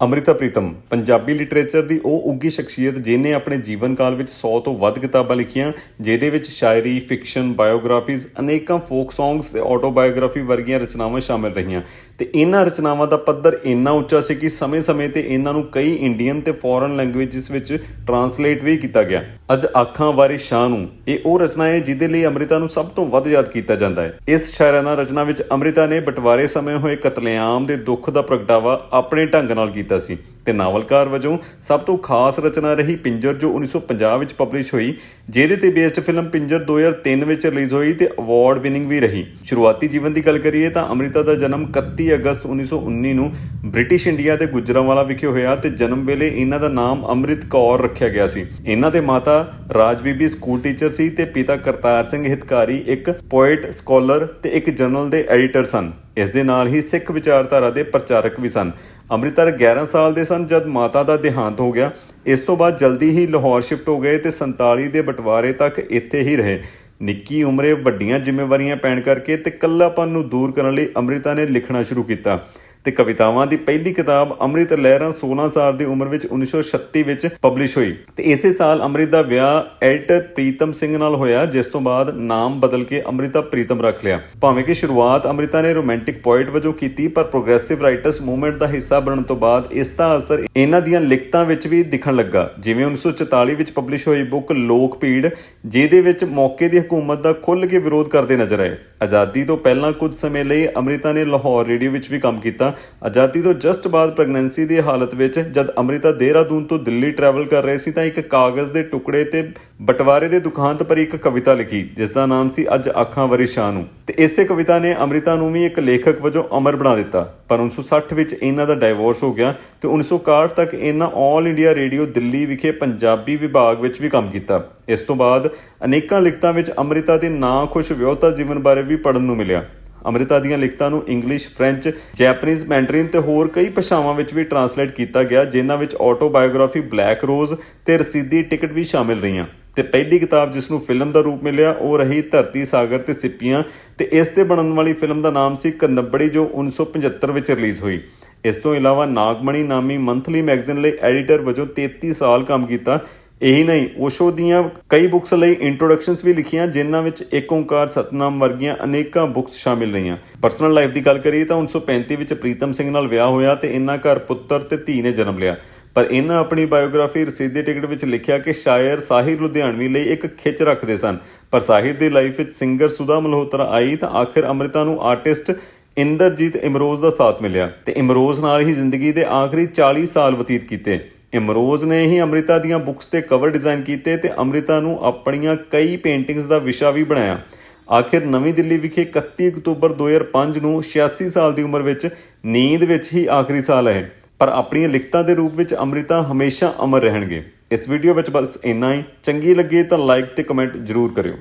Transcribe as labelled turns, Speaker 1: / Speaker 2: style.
Speaker 1: Amrita Pritam, Punjabi literature ਦੀ ਉਹ ਉੱਗੀ ਸ਼ਖਸੀਅਤ ਜਿਨੇ ਆਪਣੇ ਜੀਵਨ ਕਾਲ ਵਿੱਚ 100 ਤੋਂ ਵੱਧ ਕਿਤਾਬਾਂ ਲਿਖੀਆਂ, ਜਿਹਦੇ ਵਿੱਚ ਸ਼ਾਇਰੀ ਫਿਕਸ਼ਨ ਬਾਇਓਗ੍ਰਾਫੀਜ਼ ਅਨੇਕਾਂ ਫੋਕ ਸੌਂਗਸ ਤੇ ਆਟੋਬਾਇਓਗ੍ਰਾਫੀ ਵਰਗੀਆਂ ਰਚਨਾਵਾਂ ਸ਼ਾਮਿਲ ਰਹੀਆਂ। ਤੇ ਇਹਨਾਂ ਰਚਨਾਵਾਂ ਦਾ ਪੱਧਰ ਇੰਨਾ ਉੱਚਾ ਸੀ ਕਿ ਸਮੇਂ-ਸਮੇਂ ਤੇ ਇਹਨਾਂ ਨੂੰ ਕਈ ਇੰਡੀਅਨ ਤੇ ਫੋਰਨ ਲੈਂਗੁਏਜਸ ਵਿੱਚ ਟਰਾਂਸਲੇਟ ਵੀ ਕੀਤਾ ਗਿਆ। ਅੱਜ ਆਖਾਂ ਵਾਰੀ ਸ਼ਾਹ ਨੂੰ, ਇਹ ਉਹ ਰਚਨਾ ਹੈ ਜਿਹਦੇ ਲਈ ਅੰਮ੍ਰਿਤਾ ਨੂੰ ਸਭ ਤੋਂ ਵੱਧ ਯਾਦ ਕੀਤਾ ਜਾਂਦਾ ਹੈ। ਇਸ ਸ਼ਾਇਰਾਨਾ ਰਚਨਾ ਵਿੱਚ ਅੰਮ੍ਰਿਤਾ ਨੇ ਬਟਵਾਰੇ ਸਮੇਂ ਹੋਏ ਕਤਲੇਆਮ ਦੇ ਦੁੱਖ ਦਾ ਪ੍ਰਗਟਾਵਾ ਆਪਣੇ ਢੰਗ ਨਾਲ ਕੀਤਾ ਸੀ। ਤੇ ਨਾਵਲਕਾਰ ਵਜੋਂ ਸਭ ਤੋਂ ਖਾਸ ਰਚਨਾ ਰਹੀ ਪਿੰਜਰ ਜੋ 1950 ਵਿੱਚ ਪਬਲਿਸ਼ ਹੋਈ, ਜਿਹਦੇ ਤੇ ਬੇਸਡ ਫਿਲਮ ਪਿੰਜਰ 2003 ਵਿੱਚ ਰਿਲੀਜ਼ ਹੋਈ ਤੇ ਅਵਾਰਡ ਵਿਨਿੰਗ ਵੀ ਰਹੀ। ਸ਼ੁਰੂਆਤੀ ਜੀਵਨ ਦੀ ਗੱਲ ਕਰੀਏ ਤਾਂ ਅੰਮ੍ਰਿਤਾ ਦਾ ਜਨਮ 31 ਅਗਸਤ 1919 ਨੂੰ ਬ੍ਰਿਟਿਸ਼ ਇੰਡੀਆ ਦੇ ਗੁਜਰਾਂਵਾਲਾ ਵਿਖੇ ਹੋਇਆ ਤੇ ਜਨਮ ਵੇਲੇ ਇਹਨਾਂ ਦਾ ਨਾਮ ਅੰਮ੍ਰਿਤ ਕੌਰ ਰੱਖਿਆ ਗਿਆ ਸੀ। ਇਹਨਾਂ ਦੇ ਮਾਤਾ ਰਾਜ ਬੀਬੀ ਸਕੂਲ ਟੀਚਰ ਸੀ ਤੇ ਪਿਤਾ ਕਰਤਾਰ ਸਿੰਘ ਹਿਤਕਾਰੀ, ਇੱਕ ਪੋਇਟ ਸਕਾਲਰ ਤੇ ਇੱਕ ਜਰਨਲ ਦੇ ਐਡੀਟਰ ਸਨ। ਇਸ ਦੇ ਨਾਲ ਹੀ ਸਿੱਖ ਵਿਚਾਰਧਾਰਾ ਦੇ ਪ੍ਰਚਾਰਕ ਵੀ ਸਨ। ਅੰਮ੍ਰਿਤਰ 11 ਸਾਲ ਦੇ ਸਨ ਜਦ ਮਾਤਾ ਦਾ ਦੇਹਾਂਤ ਹੋ ਗਿਆ। ਇਸ ਤੋਂ ਬਾਅਦ ਜਲਦੀ ਹੀ ਲਾਹੌਰ ਸ਼ਿਫਟ ਹੋ ਗਏ ਤੇ 47 ਦੇ ਬਟਵਾਰੇ ਤੱਕ ਇੱਥੇ ਹੀ ਰਹੇ। ਨਿੱਕੀ ਉਮਰੇ ਵੱਡੀਆਂ ਜ਼ਿੰਮੇਵਾਰੀਆਂ ਪੈਣ ਕਰਕੇ ਤੇ ਇਕੱਲਾਪਨ ਨੂੰ ਦੂਰ ਕਰਨ ਲਈ ਅੰਮ੍ਰਿਤਾ ਨੇ ਲਿਖਣਾ ਸ਼ੁਰੂ ਕੀਤਾ। ਤੇ ਕਵਿਤਾਵਾਂ ਦੀ ਪਹਿਲੀ ਕਿਤਾਬ ਅੰਮ੍ਰਿਤ ਲਹਿਰਾਂ 16 ਸਾਲ ਦੀ ਉਮਰ ਵਿੱਚ 1936 ਵਿੱਚ ਪਬਲਿਸ਼ ਹੋਈ। ਤੇ ਇਸੇ ਸਾਲ ਅੰਮ੍ਰਿਤ ਦਾ ਵਿਆਹ ਐਡੀਟਰ ਪ੍ਰੀਤਮ ਸਿੰਘ ਨਾਲ ਹੋਇਆ, ਜਿਸ ਤੋਂ ਬਾਅਦ ਨਾਮ ਬਦਲ ਕੇ ਅੰਮ੍ਰਿਤਾ ਪ੍ਰੀਤਮ ਰੱਖ ਲਿਆ। ਭਾਵੇਂ ਕਿ ਸ਼ੁਰੂਆਤ ਅੰਮ੍ਰਿਤਾ ਨੇ ਰੋਮਾਂਟਿਕ ਪੋਇਟ ਵਜੋਂ ਕੀਤੀ, ਪਰ ਪ੍ਰੋਗਰੈਸਿਵ ਰਾਈਟਰਸ ਮੂਵਮੈਂਟ ਦਾ ਹਿੱਸਾ ਬਣਨ ਤੋਂ ਬਾਅਦ ਇਸ ਦਾ ਅਸਰ ਇਹਨਾਂ ਦੀਆਂ ਲਿਖਤਾਂ ਵਿੱਚ ਵੀ ਦਿਖਣ ਲੱਗਾ। ਜਿਵੇਂ 1944 ਵਿੱਚ ਪਬਲਿਸ਼ ਹੋਈ ਬੁੱਕ ਲੋਕ ਭੀੜ, ਜਿਹਦੇ ਵਿੱਚ ਮੌਕੇ ਦੀ ਹਕੂਮਤ ਦਾ ਖੁੱਲ੍ਹ ਕੇ ਵਿਰੋਧ ਕਰਦੇ ਨਜ਼ਰ ਆਏ। ਆਜ਼ਾਦੀ ਤੋਂ ਪਹਿਲਾਂ ਕੁਝ ਸਮੇਂ ਲਈ ਅੰਮ੍ਰਿਤਾ ਨੇ ਲਾਹੌਰ ਰੇਡੀਓ ਵਿੱਚ ਵੀ ਕੰਮ ਕੀਤਾ। ਆਜ਼ਾਦੀ ਤੋਂ ਜਸਟ ਬਾਅਦ ਪ੍ਰੈਗਨੈਂਸੀ ਦੀ ਹਾਲਤ ਵਿੱਚ ਜਦ ਅੰਮ੍ਰਿਤਾ ਦੇਹਰਾਦੂਨ ਤੋਂ ਦਿੱਲੀ ਟਰੈਵਲ ਕਰ ਰਹੇ ਸੀ ਤਾਂ ਇੱਕ ਕਾਗਜ਼ ਦੇ ਟੁਕੜੇ ਤੇ ਬਟਵਾਰੇ ਦੇ ਦੁਖਾਂਤ ਪਰ ਇੱਕ ਕਵਿਤਾ ਲਿਖੀ, ਜਿਸ ਦਾ ਨਾਮ ਸੀ ਅੱਜ ਅੱਖਾਂ ਵਰੀ ਸ਼ਾਹ ਨੂੰ ਤੇ ਇਸੇ ਕਵਿਤਾ ਨੇ ਅੰਮ੍ਰਿਤਾ ਨੂੰ ਵੀ ਇੱਕ ਲੇਖਕ ਵਜੋਂ ਅਮਰ ਬਣਾ ਦਿੱਤਾ। ਪਰ 1960 ਵਿੱਚ ਇਹਨਾਂ ਦਾ ਡਾਈਵੋਰਸ ਹੋ ਗਿਆ ਤੇ 1961 ਤੱਕ ਇਹਨਾਂ ਆਲ ਇੰਡੀਆ ਰੇਡੀਓ ਦਿੱਲੀ ਵਿਖੇ ਪੰਜਾਬੀ ਵਿਭਾਗ ਵਿੱਚ ਵੀ ਕੰਮ ਕੀਤਾ। ਇਸ ਤੋਂ ਬਾਅਦ ਅਨੇਕਾਂ ਲਿਖਤਾਂ ਵਿੱਚ ਅੰਮ੍ਰਿਤਾ ਦੇ ਨਾਂ ਖੁਸ਼ ਵਿਆਹਤਾ ਜੀਵਨ ਬਾਰੇ ਵੀ ਪੜਨ ਨੂੰ ਮਿਲਿਆ। ਅੰਮ੍ਰਿਤਾ ਦੀਆਂ ਲਿਖਤਾਂ ਨੂੰ ਇੰਗਲਿਸ਼, ਫ੍ਰੈਂਚ, ਜੈਪਨੀਜ਼, ਮੈਂਡਰਿਨ ਤੇ ਹੋਰ ਕਈ ਭਾਸ਼ਾਵਾਂ ਵਿੱਚ ਵੀ ਟਰਾਂਸਲੇਟ ਕੀਤਾ ਗਿਆ, ਜਿਨ੍ਹਾਂ ਵਿੱਚ ਆਟੋਬਾਇਓਗ੍ਰਾਫੀ ਬਲੈਕ ਰੋਜ਼ ਤੇ ਰਸੀਦੀ ਟਿਕਟ ਵੀ ਸ਼ਾਮਿਲ ਰਹੀਆਂ। ਤੇ ਪਹਿਲੀ ਕਿਤਾਬ ਜਿਸ ਨੂੰ ਫਿਲਮ ਦਾ ਰੂਪ ਮਿਲਿਆ, ਉਹ ਰਹੀ ਧਰਤੀ, ਸਾਗਰ ਤੇ ਸਿੱਪੀਆਂ ਤੇ ਇਸ ਤੇ ਬਣਨ ਵਾਲੀ ਫਿਲਮ ਦਾ ਨਾਮ ਸੀ ਕੰਨਬੜੀ, ਜੋ 1975 ਵਿੱਚ ਰਿਲੀਜ਼ ਹੋਈ। ਇਸ ਤੋਂ ਇਲਾਵਾ ਨਾਗਮਣੀ ਨਾਮੀ ਮੰਥਲੀ ਮੈਗਜ਼ੀਨ ਲਈ ਐਡੀਟਰ ਵਜੋਂ 33 ਸਾਲ ਕੰਮ ਕੀਤਾ ਇਹੀ ਨਹੀਂ ਓਸ਼ੋ ਦੀਆਂ ਕਈ ਬੁੱਕਸ ਲਈ ਇੰਟਰੋਡਕਸ਼ਨਸ ਵੀ ਲਿਖੀਆਂ, ਜਿਨ੍ਹਾਂ ਵਿੱਚ ਏਕ ਓੰਕਾਰ, ਸਤਨਾਮ ਵਰਗੀਆਂ ਅਨੇਕਾਂ ਬੁੱਕਸ ਸ਼ਾਮਿਲ ਰਹੀਆਂ। ਪਰਸਨਲ ਲਾਈਫ ਦੀ ਗੱਲ ਕਰੀਏ ਤਾਂ 1935 ਵਿੱਚ ਪ੍ਰੀਤਮ ਸਿੰਘ ਨਾਲ ਵਿਆਹ ਹੋਇਆ ਤੇ ਇਹਨਾਂ ਘਰ ਪੁੱਤਰ ਤੇ ਧੀ ਨੇ ਜਨਮ ਲਿਆ। ਪਰ ਇਹਨਾਂ ਆਪਣੀ ਬਾਇਓਗ੍ਰਾਫੀ ਰਸੀਦੀ ਟਿਕਟ ਵਿੱਚ ਲਿਖਿਆ ਕਿ ਸ਼ਾਇਰ ਸਾਹਿਰ ਲੁਧਿਆਣਵੀ ਲਈ ਇੱਕ ਖਿੱਚ ਰੱਖਦੇ ਸਨ। ਪਰ ਸਾਹਿਰ ਦੀ ਲਾਈਫ ਵਿੱਚ ਸਿੰਗਰ ਸੁਧਾ ਮਲਹੋਤਰਾ ਆਈ ਤਾਂ ਆਖਿਰ ਅੰਮ੍ਰਿਤਾ ਨੂੰ ਆਰਟਿਸਟ ਇੰਦਰਜੀਤ ਇਮਰੋਜ਼ ਦਾ ਸਾਥ ਮਿਲਿਆ ਤੇ ਇਮਰੋਜ਼ ਨਾਲ ਹੀ ਜ਼ਿੰਦਗੀ ਦੇ ਆਖਰੀ 40 ਸਾਲ ਬਤੀਤ ਕੀਤੇ। ਇਮਰੋਜ਼ ਨੇ ਹੀ ਅੰਮ੍ਰਿਤਾ ਦੀਆਂ ਬੁੱਕਸ ਤੇ ਕਵਰ ਡਿਜ਼ਾਈਨ ਕੀਤੇ ਤੇ ਅੰਮ੍ਰਿਤਾ ਨੂੰ ਆਪਣੀਆਂ ਕਈ ਪੇਂਟਿੰਗਸ ਦਾ ਵਿਸ਼ਾ ਵੀ ਬਣਾਇਆ। ਆਖਿਰ ਨਵੀਂ ਦਿੱਲੀ ਵਿਖੇ 31 ਅਕਤੂਬਰ 2005 ਨੂੰ 86 ਸਾਲ ਦੀ ਉਮਰ ਵਿੱਚ ਨੀਂਦ ਵਿੱਚ ਹੀ ਆਖਰੀ ਸਾਲ ਹੈ। ਪਰ ਆਪਣੀਆਂ ਲਿਖਤਾਂ ਦੇ ਰੂਪ ਵਿੱਚ ਅੰਮ੍ਰਿਤਾ ਹਮੇਸ਼ਾ ਅਮਰ ਰਹਿਣਗੇ। ਇਸ ਵੀਡੀਓ ਵਿੱਚ ਬਸ ਇੰਨਾ ਹੀ। ਚੰਗੀ ਲੱਗੇ ਤਾਂ ਲਾਈਕ ਤੇ ਕਮੈਂਟ ਜ਼ਰੂਰ ਕਰਿਓ।